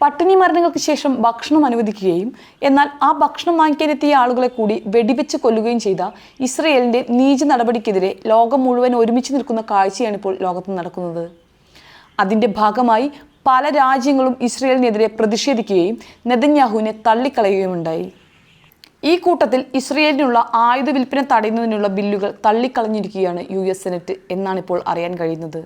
പട്ടിണി മരണങ്ങൾക്ക് ശേഷം ഭക്ഷണം അനുവദിക്കുകയും എന്നാൽ ആ ഭക്ഷണം വാങ്ങിക്കാനെത്തിയ ആളുകളെ കൂടി വെടിവെച്ച് കൊല്ലുകയും ചെയ്ത ഇസ്രയേലിന്റെ നീച നടപടിക്കെതിരെ ലോകം മുഴുവൻ ഒരുമിച്ച് നിൽക്കുന്ന കാഴ്ചയാണ് ഇപ്പോൾ ലോകത്ത് നടക്കുന്നത്. അതിന്റെ ഭാഗമായി പല രാജ്യങ്ങളും ഇസ്രയേലിനെതിരെ പ്രതിഷേധിക്കുകയും നെതന്യാഹുവിനെ തള്ളിക്കളയുകയുമുണ്ടായി ഈ കൂട്ടത്തിൽ ഇസ്രയേലിനുള്ള ആയുധ വിൽപ്പന തടയുന്നതിനുള്ള ബില്ലുകൾ തള്ളിക്കളഞ്ഞിരിക്കുകയാണ് യു എസ് സെനറ്റ് എന്നാണിപ്പോൾ അറിയാൻ കഴിയുന്നത്.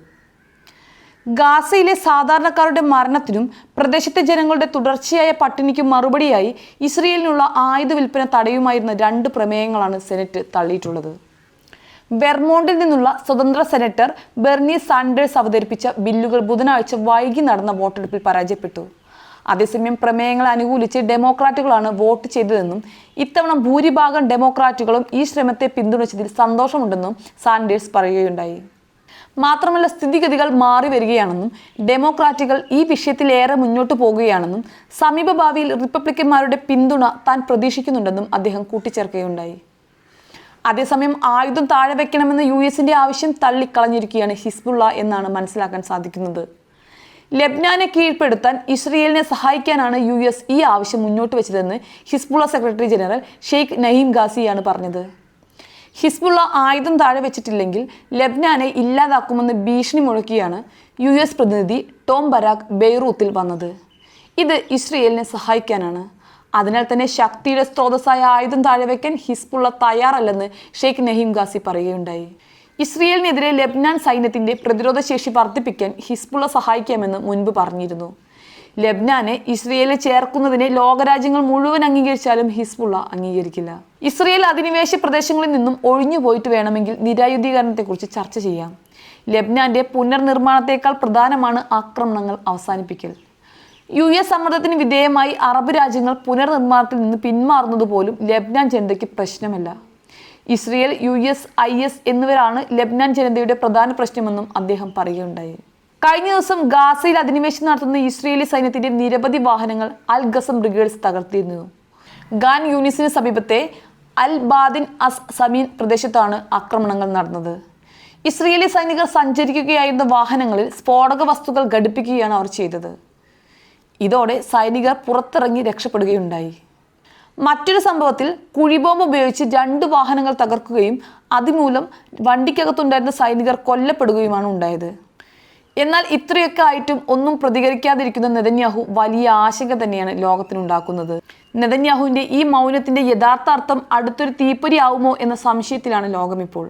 ഗാസയിലെ സാധാരണക്കാരുടെ മരണത്തിനും പ്രദേശത്തെ ജനങ്ങളുടെ തുടർച്ചയായ പട്ടിണിക്കും മറുപടിയായി ഇസ്രയേലിനുള്ള ആയുധ വിൽപ്പന തടയുമായിരുന്ന രണ്ട് പ്രമേയങ്ങളാണ് സെനറ്റ് തള്ളിയിട്ടുള്ളത്. വെർമോണ്ടിൽ നിന്നുള്ള സ്വതന്ത്ര സെനറ്റർ ബെർണി സാൻഡേഴ്സ് അവതരിപ്പിച്ച ബില്ലുകൾ ബുധനാഴ്ച വൈകി നടന്ന വോട്ടെടുപ്പിൽ പരാജയപ്പെട്ടു. അതേസമയം പ്രമേയങ്ങളെ അനുകൂലിച്ച് ഡെമോക്രാറ്റുകളാണ് വോട്ട് ചെയ്തതെന്നും ഇത്തവണ ഭൂരിഭാഗം ഡെമോക്രാറ്റുകളും ഈ ശ്രമത്തെ പിന്തുണച്ചതിൽ സന്തോഷമുണ്ടെന്നും സാൻഡേഴ്സ് പറയുകയുണ്ടായി. മാത്രമല്ല സ്ഥിതിഗതികൾ മാറി വരികയാണെന്നും ഡെമോക്രാറ്റുകൾ ഈ വിഷയത്തിൽ ഏറെ മുന്നോട്ട് പോകുകയാണെന്നും സമീപഭാവിയിൽ റിപ്പബ്ലിക്കന്മാരുടെ പിന്തുണ താൻ പ്രതീക്ഷിക്കുന്നുണ്ടെന്നും അദ്ദേഹം കൂട്ടിച്ചേർക്കുകയുണ്ടായി. അതേസമയം ആയുധം താഴെ വെക്കണമെന്ന യു എസിന്റെ ആവശ്യം തള്ളിക്കളഞ്ഞിരിക്കുകയാണ് ഹിസ്ബുള്ള എന്നാണ് മനസ്സിലാക്കാൻ സാധിക്കുന്നത്. ലബ്നാനെ കീഴ്പ്പെടുത്താൻ ഇസ്രയേലിനെ സഹായിക്കാനാണ് യു എസ് ഈ ആവശ്യം മുന്നോട്ട് വെച്ചതെന്ന് Hezbollah secretary general Sheikh Naim ഗാസിയാണ് പറഞ്ഞത്. ഹിസ്ബുള്ള ആയുധം താഴെ വെച്ചിട്ടില്ലെങ്കിൽ ലബ്നാനെ ഇല്ലാതാക്കുമെന്ന് ഭീഷണി മുഴക്കിയാണ് യു എസ് പ്രതിനിധി ടോം ബരാഖ് ബെയ്റൂത്തിൽ വന്നത്. ഇത് ഇസ്രയേലിനെ സഹായിക്കാനാണ്. അതിനാൽ തന്നെ ശക്തിയുടെ സ്രോതസ്സായ ആയുധം താഴെ വയ്ക്കാൻ ഹിസ്ബുള്ള തയ്യാറല്ലെന്ന് ഷെയ്ഖ് നഹീം ഗാസി പറയുകയുണ്ടായി. ഇസ്രയേലിനെതിരെ ലബ്നാൻ സൈന്യത്തിന്റെ പ്രതിരോധ ശേഷി വർദ്ധിപ്പിക്കാൻ ഹിസ്ബുള്ള സഹായിക്കാമെന്ന് മുൻപ് പറഞ്ഞിരുന്നു. ലബ്നാനെ ഇസ്രയേലിൽ ചേർക്കുന്നതിനെ ലോകരാജ്യങ്ങൾ മുഴുവൻ അംഗീകരിച്ചാലും ഹിസ്ബുള്ള അംഗീകരിക്കില്ല. ഇസ്രയേൽ അധിനിവേശ പ്രദേശങ്ങളിൽ നിന്നും ഒഴിഞ്ഞു പോയിട്ട് വേണമെങ്കിൽ നിരായുധീകരണത്തെക്കുറിച്ച് ചർച്ച ചെയ്യാം. ലബ്നാന്റെ പുനർനിർമ്മാണത്തേക്കാൾ പ്രധാനമാണ് ആക്രമണങ്ങൾ അവസാനിപ്പിക്കൽ. യു എസ് സമ്മർദ്ദത്തിന് വിധേയമായി അറബ് രാജ്യങ്ങൾ പുനർനിർമ്മാണത്തിൽ നിന്ന് പിന്മാറുന്നത് പോലും ലബ്നാൻ ജനതയ്ക്ക് പ്രശ്നമല്ല. Israel U S I S എന്നിവരാണ് ലബ്നാൻ ജനതയുടെ പ്രധാന പ്രശ്നമെന്നും അദ്ദേഹം പറയുകയുണ്ടായി. കഴിഞ്ഞ ദിവസം ഗാസയിൽ അധിനിവേശം നടത്തുന്ന ഇസ്രയേലി സൈന്യത്തിന്റെ നിരവധി വാഹനങ്ങൾ അൽ ഗസം ബ്രിഗേഡ്സ് തകർത്തിരുന്നു. ഗാൻ യൂണിസിന് സമീപത്തെ അൽ ബാദിൻ അസ് സമീൻ പ്രദേശത്താണ് ആക്രമണങ്ങൾ നടന്നത്. ഇസ്രയേലി സൈനികർ സഞ്ചരിക്കുകയായിരുന്ന വാഹനങ്ങളിൽ സ്ഫോടക വസ്തുക്കൾ ഘടിപ്പിക്കുകയാണ് അവർ ചെയ്തത്. ഇതോടെ സൈനികർ പുറത്തിറങ്ങി രക്ഷപ്പെടുകയുണ്ടായി. മറ്റൊരു സംഭവത്തിൽ കുഴിബോംബ് ഉപയോഗിച്ച് രണ്ട് വാഹനങ്ങൾ തകർക്കുകയും അതുമൂലം വണ്ടിക്കകത്തുണ്ടായിരുന്ന സൈനികർ കൊല്ലപ്പെടുകയുമാണ് ഉണ്ടായത്. എന്നാൽ ഇത്രയൊക്കെ ആയിട്ടും ഒന്നും പ്രതികരിക്കാതിരിക്കുന്ന നെതന്യാഹു വലിയ ആശങ്ക തന്നെയാണ് ലോകത്തിനുണ്ടാക്കുന്നത്. നെതന്യാഹുവിന്റെ ഈ മൗനത്തിന്റെ യഥാർത്ഥ അർത്ഥം അടുത്തൊരു തീപ്പൊരി ആവുമോ എന്ന സംശയത്തിലാണ് ലോകം ഇപ്പോൾ